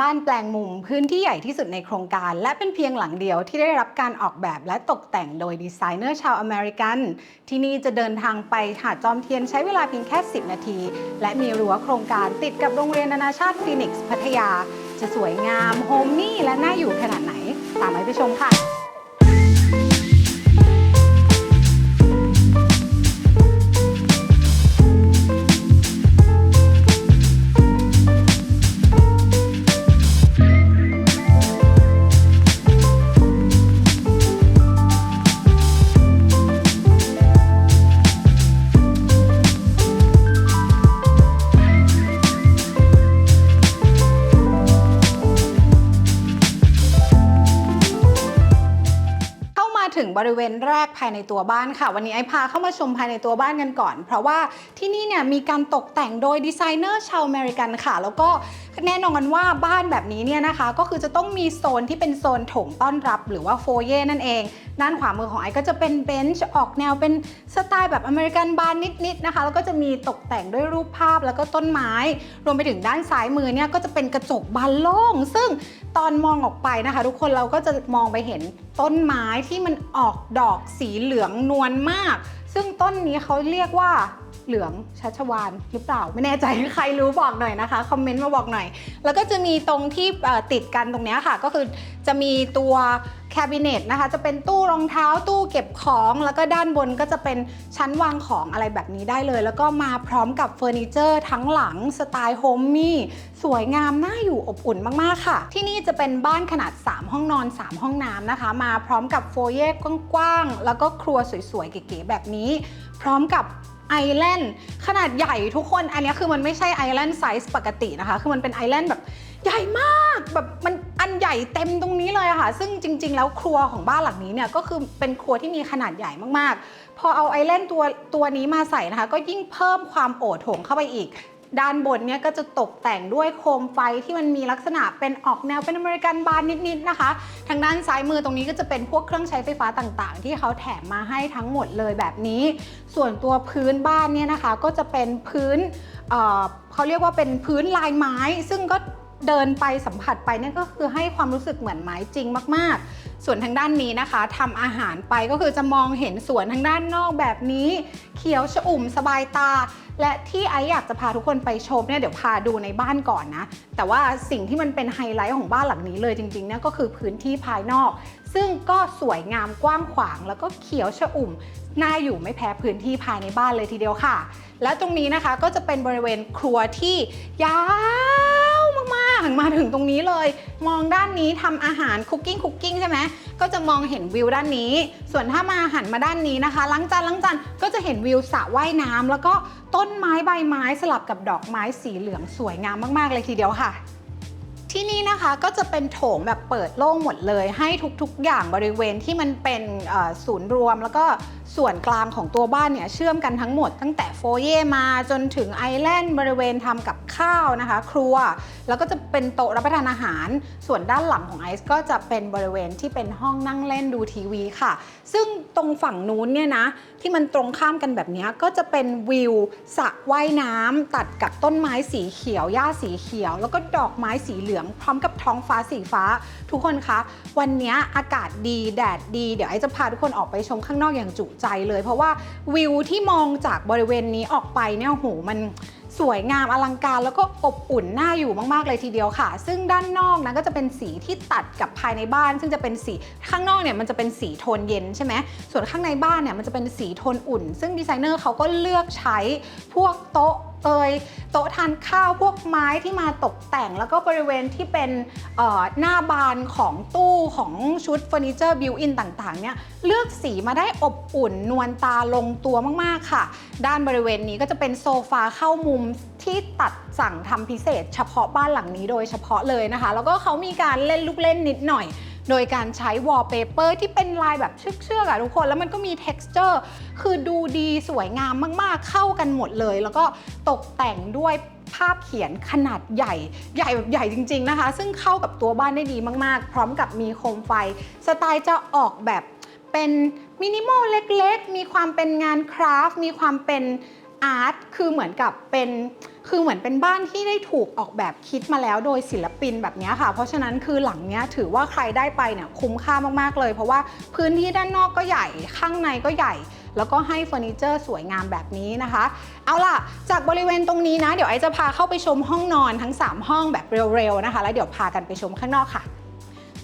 บ้านแปลงมุมพื้นที่ใหญ่ที่สุดในโครงการ และเป็นเพียงหลังเดียวที่ได้รับการออกแบบและตกแต่งโดยดีไซเนอร์ชาวอเมริกัน ที่นี่จะเดินทางไปหาดจอมเทียนใช้เวลาเพียงแค่ 10 นาที และมีรั้วโครงการติดกับโรงเรียนนานาชาติฟีนิกซ์พัทยา จะสวยงามโฮมมี่และน่าอยู่ขนาดไหน ตามไปชมค่ะ บริเวณแรกภายในตัวบ้านค่ะ วันนี้ไอพาเข้ามาชมภายในตัวบ้านกันก่อน เพราะว่าที่นี่เนี่ยมีการตกแต่งโดยดีไซเนอร์ชาวอเมริกันค่ะ แล้วก็แน่นอนว่าบ้านแบบนี้เนี่ยนะคะ ก็คือจะต้องมีโซนที่เป็นโซนโถงต้อนรับ หรือว่าโฟเย่นั่นเอง ด้านขวามือของไอก็จะเป็นเบนช์ออกแนวเป็นสไตล์แบบอเมริกันบานนิดๆนะคะ แล้วก็จะมีตกแต่งด้วยรูปภาพแล้วก็ต้นไม้ รวมไปถึงด้านซ้ายมือเนี่ยก็จะเป็นกระจกบานโล่ง ซึ่ง ตอนมองออกไปนะคะ ทุกคนเราก็จะมองไปเห็นต้นไม้ที่มันออกดอกสีเหลืองนวลมาก ซึ่งต้นนี้เขาเรียกว่า เหลืองชัชวานหรือเปล่าไม่แน่ใจใครรู้บอกหน่อยนะคะคอมเมนต์มาบอกหน่อย แล้วก็จะมีตรงที่ติดกันตรงนี้ค่ะก็คือจะมีตัวแคบิเนตนะคะจะเป็นตู้รองเท้าตู้เก็บของ แล้วก็ด้านบนก็จะเป็นชั้นวางของอะไรแบบนี้ได้เลย แล้วก็มาพร้อมกับเฟอร์นิเจอร์ทั้งหลังสไตล์โฮมมี่สวยงามน่าอยู่อบอุ่นมากๆค่ะ ที่นี่จะเป็นบ้านขนาด 3 ห้องนอน 3 ห้องน้ำนะคะ มาพร้อมกับโฟเย่กว้างๆแล้วก็ครัวสวยๆเก๋ๆแบบนี้ พร้อมกับ ไอแลนด์ขนาดใหญ่ทุกคนอันนี้คือมันไม่ใช่ไอแลนด์ไซส์ปกตินะคะ คือมันเป็นไอแลนด์แบบใหญ่มากแบบมันอันใหญ่เต็มตรงนี้เลยค่ะ ซึ่งจริง ๆ แล้วครัวของบ้านหลังนี้เนี่ยก็คือเป็นครัวที่มีขนาดใหญ่มากๆ พอเอาไอแลนด์ตัวตัวนี้มาใส่นะคะ ก็ยิ่งเพิ่มความโอโถงเข้าไปอีก ด้านบนเนี่ยก็จะตกแต่งด้วยโคมไฟที่มันมีลักษณะเป็นออกแนวเป็นอเมริกันบานนิดๆนะคะ ทางด้านซ้ายมือตรงนี้ก็จะเป็นพวกเครื่องใช้ไฟฟ้าต่างๆ ที่เขาแถมมาให้ทั้งหมดเลยแบบนี้ ส่วนตัวพื้นบ้านเนี่ยนะคะก็จะเป็นพื้นเเขาเรียกว่าเป็นพื้นลายไม้ ซึ่งก็ เดินไปสัมผัสไปเนี่ยก็คือให้ความรู้สึกเหมือนไม้จริงมาก ๆ ส่วนทางด้านนี้นะคะทำอาหารไปก็คือจะมองเห็นสวนทางด้านนอกแบบนี้ เขียวชอุ่มสบายตา และที่ไออยากจะพาทุกคนไปชมเนี่ยเดี๋ยวพาดูในบ้านก่อนนะ แต่ว่าสิ่งที่มันเป็นไฮไลท์ของบ้านหลังนี้เลยจริงๆเนี่ยก็คือพื้นที่ภายนอก ซึ่งก็สวยงามกว้างขวาง แล้วก็เขียวชอุ่มน่าอยู่ไม่แพ้พื้นที่ภายในบ้านเลยทีเดียวค่ะ และตรงนี้นะคะก็จะเป็นบริเวณครัวที่ยาวากๆมาถึงตรงนี้เลย มองด้านนี้ทำอาหารคุกกิ้งคุกกิ้งใช่ไหมก็จะมองเห็นวิวด้านนี้ ส่วนถ้ามาหันมาด้านนี้นะคะล้างจานล้างจานก็จะเห็นวิวสระว่ายน้ำแล้วก็ต้นไม้ใบไม้สลับกับดอกไม้สีเหลืองสวยงามมาก ๆ เลยทีเดียวค่ะที่นี่นะคะก็จะเป็นโถงแบบเปิดโล่งหมดเลย ให้ทุกๆอย่างบริเวณที่มันเป็นศูนย์รวม แล้วก็ส่วนกลางของตัวบ้านเนี่ยเชื่อมกันทั้งหมดตั้งแต่โฟเย่มาจนถึงไอแลนด์บริเวณทำกับข้าวนะคะ ครัว แล้วก็จะเป็นโต๊ะรับประทานอาหาร ส่วนด้านหลังของไอซ์ก็จะเป็นบริเวณที่เป็นห้องนั่งเล่นดูทีวีค่ะ ซึ่งตรงฝั่งนู้นเนี่ยนะที่มันตรงข้ามกันแบบนี้ก็จะเป็นวิวสระว่ายน้ำตัดกับต้นไม้สีเขียวหญ้าสีเขียว แล้วก็ดอกไม้สีเหลืองพร้อมกับท้องฟ้าสีฟ้าทุกคนคะ วันนี้อากาศดีแดดดี เดี๋ยวไอจะพาทุกคนออกไปชมข้างนอกอย่างจุใจเลย เพราะว่าวิวที่มองจากบริเวณนี้ออกไปเนี่ยโหมันสวยงามอลังการแล้วก็อบอุ่นน่าอยู่มากๆเลยทีเดียวค่ะ ซึ่งด้านนอกนะก็จะเป็นสีที่ตัดกับภายในบ้าน ซึ่งจะเป็นสีข้างนอกเนี่ยมันจะเป็นสีโทนเย็นใช่ไหมส่วนข้างในบ้านเนี่ยมันจะเป็นสีโทนอุ่น ซึ่งดีไซเนอร์เขาก็เลือกใช้พวกโต๊ะ เอยโต๊ะทานข้าวพวกไม้ที่มาตกแต่ง แล้วก็บริเวณที่เป็นหน้าบานของตู้ของชุดเฟอร์นิเจอร์บิวอินต่างๆเนี่ยเลือกสีมาได้อบอุ่นนวลตาลงตัวมากๆค่ะ ด้านบริเวณนี้ก็จะเป็นโซฟาเข้ามุมที่ตัดสั่งทำพิเศษ เฉพาะบ้านหลังนี้โดยเฉพาะเลยนะคะ แล้วก็เขามีการเล่นลูกเล่นนิดหน่อย โดยการใช้วอลเปเปอร์ที่เป็นลายแบบเชือกๆอะทุกคนแล้วมันก็มี t e x t อร์คือดูดีสวยงามมากๆเข้ากันหมดเลย แล้วก็ตกแต่งด้วยภาพเขียนขนาดใหญ่ใหญ่แบบใหญ่จริง ๆนะคะ ซึ่งเข้ากับตัวบ้านได้ดีมาก ๆ พร้อมกับมีโคมไฟ สไตล์จะออกแบบเป็นมินิมอลเล็ก ๆ มีความเป็นงานคราฟมีความเป็น อาร์ตคือเหมือนกับเป็นคือเหมือนเป็นบ้านที่ได้ถูกออกแบบคิดมาแล้วโดยศิลปินแบบนี้ค่ะ เพราะฉะนั้นคือหลังเนี้ยถือว่าใครได้ไปเนี่ยคุ้มค่ามากๆเลย เพราะว่าพื้นที่ด้านนอกก็ใหญ่ข้างในก็ใหญ่ แล้วก็ให้เฟอร์นิเจอร์สวยงามแบบนี้นะคะ เอาล่ะ จากบริเวณตรงนี้นะ เดี๋ยวไอซ์จะพาเข้าไปชมห้องนอนทั้ง 3 ห้องแบบเร็วๆนะคะ แล้วเดี๋ยวพากันไปชมข้างนอกค่ะ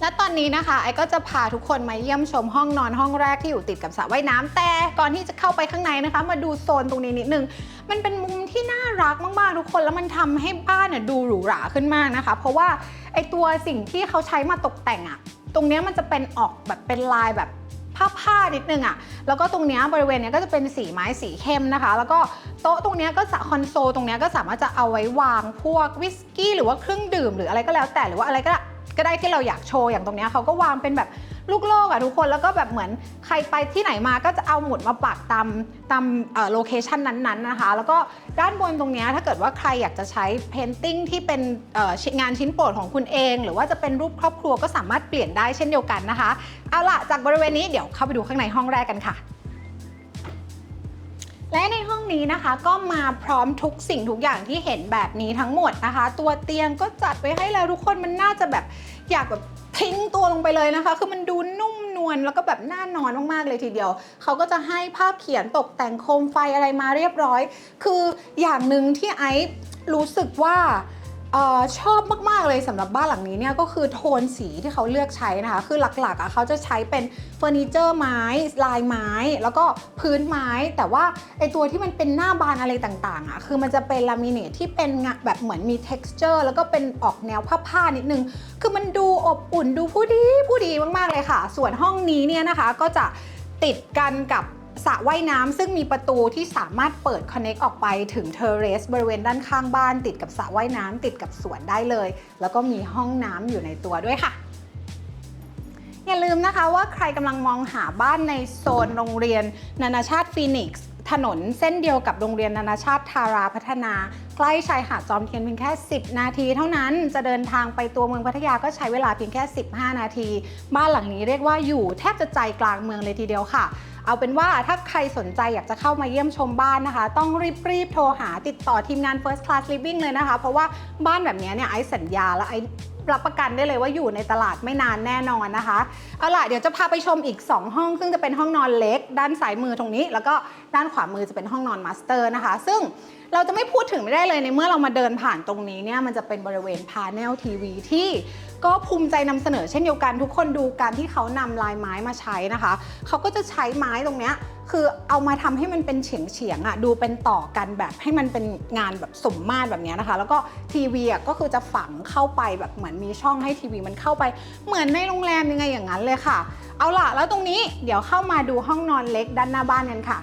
และตอนนี้นะคะไอก็จะพาทุกคนมาเยี่ยมชมห้องนอนห้องแรกที่อยู่ติดกับสระว่ายน้ำแต่ก่อนที่จะเข้าไปข้างในนะคะ มาดูโซนตรงนี้นิดนึง มันเป็นมุมที่น่ารักมากๆทุกคนแล้วมันทำให้บ้านน่ะดูหรูหราขึ้นมากนะคะ เพราะว่าไอตัวสิ่งที่เขาใช้มาตกแต่งอะตรงนี้มันจะเป็นออกแบบเป็นลายแบบผ้าผ้านิดนึงอะแล้วก็ตรงนี้บริเวณเนี้ยก็จะเป็นสีไม้สีเข้มนะคะ แล้วก็โต๊ะตรงนี้ก็สะคอนโซลตรงนี้ก็สามารถจะเอาไว้วางพวกวิสกี้หรือว่าเครื่องดื่มหรืออะไรก็แล้วแต่หรือว่าอะไรก็ได้ ก็ได้ที่เราอยากโชว์อย่างตรงนี้เขาก็วางเป็นแบบลูกโลกอะทุกคนแล้วก็แบบเหมือนใครไปที่ไหนมาก็จะเอาหมุดมาปักตามตามโลเคชันนั้นๆนะคะ แล้วก็ด้านบนตรงนี้ถ้าเกิดว่าใครอยากจะใช้เพนติ้งที่เป็นงานชิ้นโปรดของคุณเอง หรือว่าจะเป็นรูปครอบครัวก็สามารถเปลี่ยนได้เช่นเดียวกันนะคะ เอาล่ะจากบริเวณนี้เดี๋ยวเข้าไปดูข้างในห้องแรกกันค่ะ และในห้อง นี้นะคะก็มาพร้อมทุกสิ่งทุกอย่างที่เห็นแบบนี้ทั้งหมดนะคะ ตัวเตียงก็จัดไว้ให้แล้วทุกคนมันน่าจะแบบอยากแบบทิ้งตัวลงไปเลยนะคะ คือมันดูนุ่มนวลแล้วก็แบบน่านอนมากๆเลยทีเดียว เขาก็จะให้ภาพเขียนตกแต่งโคมไฟอะไรมาเรียบร้อย คืออย่างหนึ่งที่ไอซ์รู้สึกว่า ออชอบมากๆเลยสำหรับบ้านหลังนี้เนี่ยก็คือโทนสีที่เขาเลือกใช้นะคะ คือหลักๆอะเขาจะใช้เป็นเฟอร์นิเจอร์ไม้ลายไม้ แล้วก็พื้นไม้ แต่ว่าไอตัวที่มันเป็นหน้าบานอะไรต่างๆอะคือมันจะเป็นลามิเนตที่เป็นแบบเหมือนมี t e x t อร์แล้วก็เป็นออกแนวผ้าๆนิดนึง คือมันดูอบอุ่นดูผู้ดีผู้ดีมากๆเลยค่ะ ส่วนห้องนี้เนี่ยนะคะก็จะติดกันกับ สระว่ายน้ำซึ่งมีประตูที่สามารถเปิดคอนเน็กออกไปถึงเทอร์เรสบริเวณด้านข้างบ้านติดกับสระว่ายน้ำติดกับสวนได้เลย แล้วก็มีห้องน้ำอยู่ในตัวด้วยค่ะ อย่าลืมนะคะว่าใครกำลังมองหาบ้านในโซนโรงเรียน นานาชาติฟีนิกซ์ถนนเส้นเดียวกับโรงเรียนนานาชาติทาราพัฒนา ใกล้ชายหาดจอมเทียนเพียงแค่ 10 นาที เท่านั้นจะเดินทางไปตัวเมืองพัทยาก็ใช้เวลาเพียงแค่ 15 นาที บ้านหลังนี้เรียกว่าอยู่แทบจะใจกลางเมืองเลยทีเดียวค่ะ เอาเป็นว่าถ้าใครสนใจอยากจะเข้ามาเยี่ยมชมบ้านนะคะ ต้องรีบๆโทรหาติดต่อทีมงาน First Class Living เลยนะคะ เพราะว่าบ้านแบบนี้เนี่ยไอสัญญาและไอรับประกันได้เลยว่าอยู่ในตลาดไม่นานแน่นอนนะคะเอาล่ะเดี๋ยวจะพาไปชมอีก 2 ห้อง ซึ่งจะเป็นห้องนอนเล็ก ด้านซ้ายมือตรงนี้ แล้วก็ด้านขวามือจะเป็นห้องนอนมาสเตอร์นะคะ ซึ่งเราจะไม่พูดถึงไม่ได้เลยในเมื่อเรามาเดินผ่านตรงนี้เนี่ยมันจะเป็นบริเวณพาเนลทีวีที่ ก็ภูมิใจนำเสนอเช่นเดียวกัน ทุกคนดูการที่เขานำลายไม้มาใช้นะคะ เขาก็จะใช้ไม้ตรงเนี้ยคือเอามาทำให้มันเป็นเฉียงเฉียงๆอะดูเป็นต่อกันแบบให้มันเป็นงานแบบสมมาตรแบบนี้นะคะ แล้วก็ทีวีอะก็คือจะฝังเข้าไปแบบเหมือนมีช่องให้ทีวีมันเข้าไป เหมือนในโรงแรมยังไงอย่างนั้นเลยค่ะ เอาล่ะแล้วตรงนี้เดี๋ยวเข้ามาดูห้องนอนเล็กด้านหน้าบ้านกันค่ะ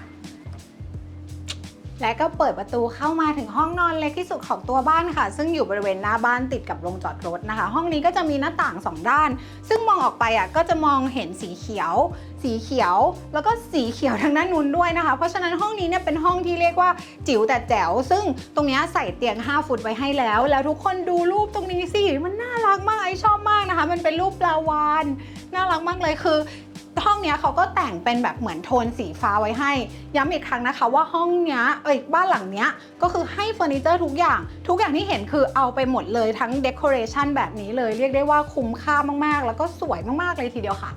และก็เปิดประตูเข้ามาถึงห้องนอนเล็กที่สุดของตัวบ้านค่ะ ซึ่งอยู่บริเวณหน้าบ้านติดกับโรงจอดรถนะคะ ห้องนี้ก็จะมีหน้าต่างสองด้าน ซึ่งมองออกไปอะก็จะมองเห็นสีเขียว สีเขียว แล้วก็สีเขียวทางด้านนู้นด้วยนะคะ เพราะฉะนั้นห้องนี้เนี่ยเป็นห้องที่เรียกว่าจิ๋วแต่แจ๋ว ซึ่งตรงนี้ใส่เตียง 5 ฟุตไว้ให้แล้ว แล้วทุกคนดูรูปตรงนี้สิมันน่ารักมากไอชอบมากนะคะ มันเป็นรูปปลาวานน่ารักมากเลยคือ องเนี้ยเขาก็แต่งเป็นแบบเหมือนโทนสีฟ้าไว้ให้ ย้ำอีกครั้งนะคะว่าห้องเนี้ยเอ้ยบ้านหลังเนี้ยก็คือให้เฟอร์นิเจอร์ทุกอย่าง ทุกอย่างที่เห็นคือเอาไปหมดเลยทั้งเดคอเรชันแบบนี้เลยเรียกได้ว่าคุ้มค่ามากๆ แล้วก็สวยมากๆเลยทีเดียวค่ะ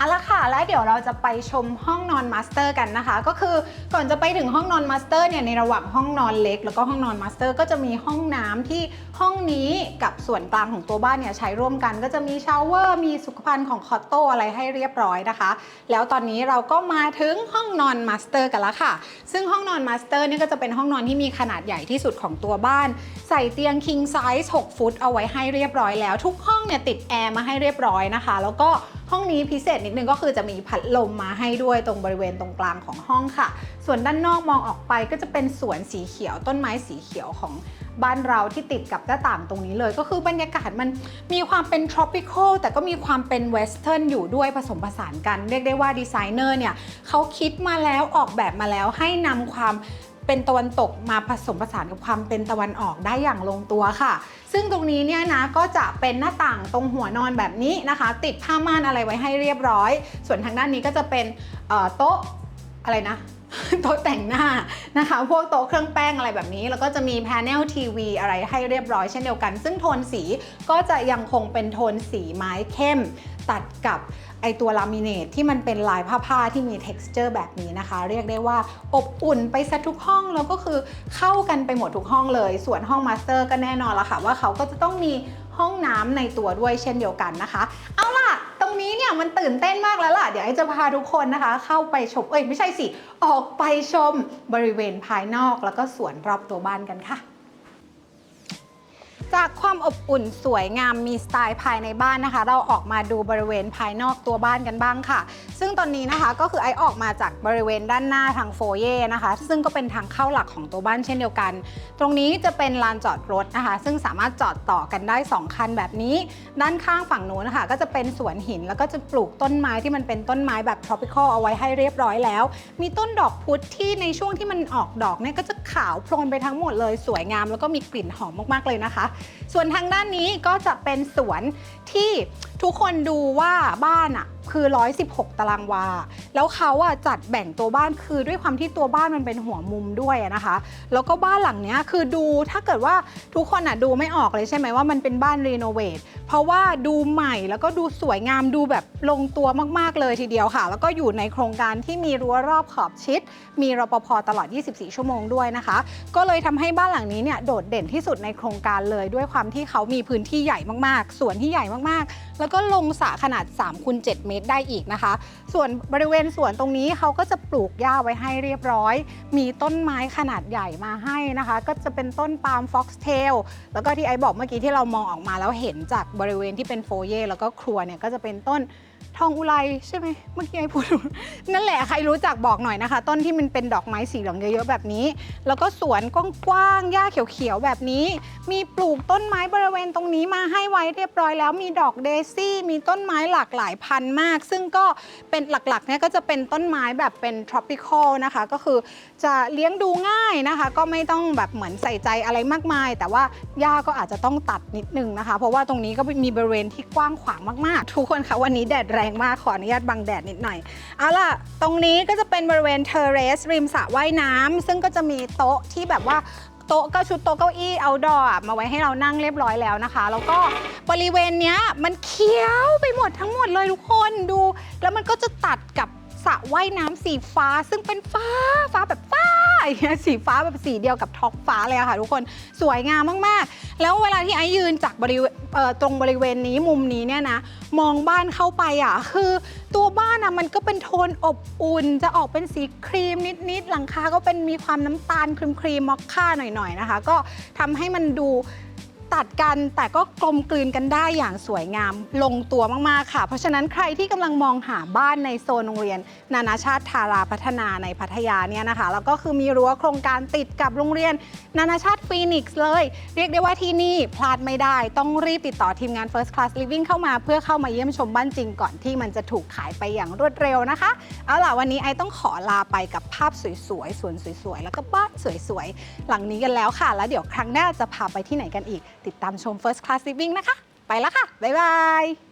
เอาละค่ะ แล้วเดี๋ยวเราจะไปชมห้องนอนมาสเตอร์กันนะคะ ก็คือก่อนจะไปถึงห้องนอนมาสเตอร์เนี่ยในระหว่างห้องนอนเล็ก แล้วก็ห้องนอนมาสเตอร์ก็จะมีห้องน้ำที่ห้องนี้กับส่วนกลางของตัวบ้านเนี่ยใช้ร่วมกัน ก็จะมีชาวเวอร์มีสุขภัณฑ์ของคอตโต้อะไรให้เรียบร้อยนะคะ แล้วตอนนี้เราก็มาถึงห้องนอนมาสเตอร์กันล้วค่ะ ซึ่งห้องนอนมาสเตอร์นี่ก็จะเป็นห้องนอนที่มีขนาดใหญ่ที่สุดของตัวบ้าน ใส่เตียง king size 6ฟุตเอาไว้ให้เรียบร้อยแล้ว ทุกห้องเนี่ยติดแอร์มาให้เรียบร้อยนะคะ แล้วก็ ห้องนี้พิเศษนิดนึงก็คือจะมีพัดลมมาให้ด้วยตรงบริเวณตรงกลางของห้องค่ะ ส่วนด้านนอกมองออกไปก็จะเป็นสวนสีเขียว ต้นไม้สีเขียวของบ้านเราที่ติดกับหน้าต่างตรงนี้เลย ก็คือบรรยากาศมันมีความเป็น tropical แต่ก็มีความเป็น western อยู่ด้วยผสมผสานกัน เรียกได้ว่าดีไซเนอร์เนี่ยเขาคิดมาแล้วออกแบบมาแล้วให้นำความ เป็นตะวันตกมาผสมผสานกับความเป็นตะวันออกได้อย่างลงตัวค่ะ ซึ่งตรงนี้เนี่ยนะก็จะเป็นหน้าต่างตรงหัวนอนแบบนี้นะคะ ติดผ้าม่านอะไรไว้ให้เรียบร้อย ส่วนทางด้านนี้ก็จะเป็นโต๊ะอะไรนะโต๊ะแต่งหน้านะคะ พวกโต๊ะเครื่องแป้งอะไรแบบนี้ แล้วก็จะมีแผงทีวีอะไรให้เรียบร้อยเช่นเดียวกัน ซึ่งโทนสีก็จะยังคงเป็นโทนสีไม้เข้ม ตัดกับ ไอตัวลามิเนตที่มันเป็นลายผ้าๆที่มี t e x t อร์แบบนี้นะคะ เรียกได้ว่าอบอุ่นไปซะทุกห้องแล้วก็คือเข้ากันไปหมดทุกห้องเลย ส่วนห้องมาสเตอร์ก็แน่นอนละค่ะ ว่าเขาก็จะต้องมีห้องน้ำในตัวด้วยเช่นเดียวกันนะคะ เอาล่ะ ตรงนี้เนี่ยมันตื่นเต้นมากแล้วล่ะ เดี๋ยวไอจะพาทุกคนนะคะ เข้าไปชม เอ้ยไม่ใช่สิ ออกไปชมบริเวณภายนอกแล้วก็สวนรอบตัวบ้านกันค่ะ จากความอบอุ่นสวยงามมีสไตล์ภายในบ้านนะคะ เราออกมาดูบริเวณภายนอกตัวบ้านกันบ้างค่ะ ซึ่งตอนนี้นะคะก็คือไอออกมาจากบริเวณด้านหน้าทางโฟเย่นะคะ ซึ่งก็เป็นทางเข้าหลักของตัวบ้านเช่นเดียวกัน ตรงนี้จะเป็นลานจอดรถนะคะ ซึ่งสามารถจอดต่อกันได้ 2 คันแบบนี้ ด้านข้างฝั่งนู้นนะคะ ก็จะเป็นสวนหินแล้วก็จะปลูกต้นไม้ที่มันเป็นต้นไม้แบบ tropical เอาไว้ให้เรียบร้อยแล้ว มีต้นดอกพุธที่ในช่วงที่มันออกดอกเนี่ยก็จะขาวโพลนไปทั้งหมดเลยสวยงาม แล้วก็มีกลิ่นหอมมากๆเลยนะคะส่วนทางด้านนี้ก็จะเป็นสวนที่ทุกคนดูว่าบ้านอะ คือ 116 ตารางวา แล้วเขาอะจัดแบ่งตัวบ้านคือด้วยความที่ตัวบ้านมันเป็นหัวมุมด้วยนะคะ แล้วก็บ้านหลังเนี้ยคือดูถ้าเกิดว่าทุกคนอะดูไม่ออกเลยใช่ไหมว่ามันเป็นบ้านรีโนเวทเพราะว่าดูใหม่แล้วก็ดูสวยงามดูแบบลงตัวมากๆเลยทีเดียวค่ะ แล้วก็อยู่ในโครงการที่มีรั้วรอบขอบชิด มีรปภตลอด 24 ชั่วโมงด้วยนะคะ ก็เลยทำให้บ้านหลังนี้เนี่ยโดดเด่นที่สุดในโครงการเลยด้วยความที่เขามีพื้นที่ใหญ่มากๆสวนที่ใหญ่มากๆ แล้วก็ลงสระขนาด3คูณ7เมตรได้อีกนะคะ ส่วนบริเวณสวนตรงนี้เขาก็จะปลูกหญ้าไว้ให้เรียบร้อย มีต้นไม้ขนาดใหญ่มาให้นะคะ ก็จะเป็นต้นปาล์มฟ็อกซ์เทลแล้วก็ที่ไอบอกเมื่อกี้ที่เรามองออกมาแล้วเห็นจากบริเวณที่เป็นโฟเย่แล้วก็ครัวเนี่ยก็จะเป็นต้น ทองอุไรใช่ไหมเมื่อกี้ไอพูด นั่นแหละใครรู้จักบอกหน่อยนะคะ ต้นที่มันเป็นดอกไม้สีเหลืองเยอะๆแบบนี้ แล้วก็สวนกว้างๆหญ้าเขียวๆแบบนี้ มีปลูกต้นไม้บริเวณตรงนี้มาให้ไว้เรียบร้อยแล้วมีดอกเดซี่ มีต้นไม้หลากหลายพันธุ์มาก ซึ่งก็เป็นหลักๆเนี่ยก็จะเป็นต้นไม้แบบเป็น tropical นะคะ ก็คือจะเลี้ยงดูง่ายนะคะ ก็ไม่ต้องแบบเหมือนใส่ใจอะไรมากมาย แต่ว่าหญ้าก็อาจจะต้องตัดนิดนึงนะคะ เพราะว่าตรงนี้ก็มีบริเวณที่กว้างขวางมากๆ ทุกคนคะวันนี้แดดแรงมากขออนุญาตบังแดดนิดหน่อย เอาล่ะ ตรงนี้ก็จะเป็นบริเวณเทเรส ริมสระว่ายน้ำซึ่งก็จะมีโต๊ะที่แบบว่าโต๊ะก็ชุดโต๊ะเก้าอี้เอาดอมาไว้ให้เรานั่งเรียบร้อยแล้วนะคะ แล้วก็บริเวณเนี้ยมันเขียวไปหมดทั้งหมดเลยทุกคนดู แล้วมันก็จะตัดกับ สระว่ายน้ำสีฟ้าซึ่งเป็นฟ้าฟ้าแบบฟ้าอย่างเงี้ยสีฟ้าแบบสีเดียวกับท้องฟ้าเลยอะค่ะ ทุกคนสวยงามมากๆ แล้วเวลาที่ไอยืนจากบริเวณเอ่อตรงบริเวณนี้มุมนี้เนี่ยนะมองบ้านเข้าไปอะคือตัวบ้านอะมันก็เป็นโทนอบอุ่น จะออกเป็นสีครีมนิดๆหลังคาก็เป็นมีความน้ำตาลครีมครีมมอคค่าหน่อยๆนะคะ ก็ทำให้มันดู ตัดกันแต่ก็กลมกลืนกันได้อย่างสวยงาม ลงตัวมากๆค่ะ เพราะฉะนั้นใครที่กำลังมองหาบ้านในโซนโรงเรียน นานาชาติทาราพัฒนาในพัทยาเนี่ยนะคะ แล้วก็คือมีรั้วโครงการติดกับโรงเรียน นานาชาติฟีนิกซ์เลย เรียกได้ว่าที่นี่พลาดไม่ได้ ต้องรีบติดต่อทีมงาน First Class Living เข้ามาเพื่อเข้ามาเยี่ยมชมบ้านจริงก่อนที่มันจะถูกขายไปอย่างรวดเร็วนะคะ เอาล่ะวันนี้ไอต้องขอลาไปกับภาพสวยๆสวนสวยๆแล้วก็บ้านสวยๆหลังนี้กันแล้วค่ะ แล้วเดี๋ยวครั้งหน้าจะพาไปที่ไหนกันอีกติดตามชม First Class Living นะคะ ไปแล้วค่ะ บ๊ายบาย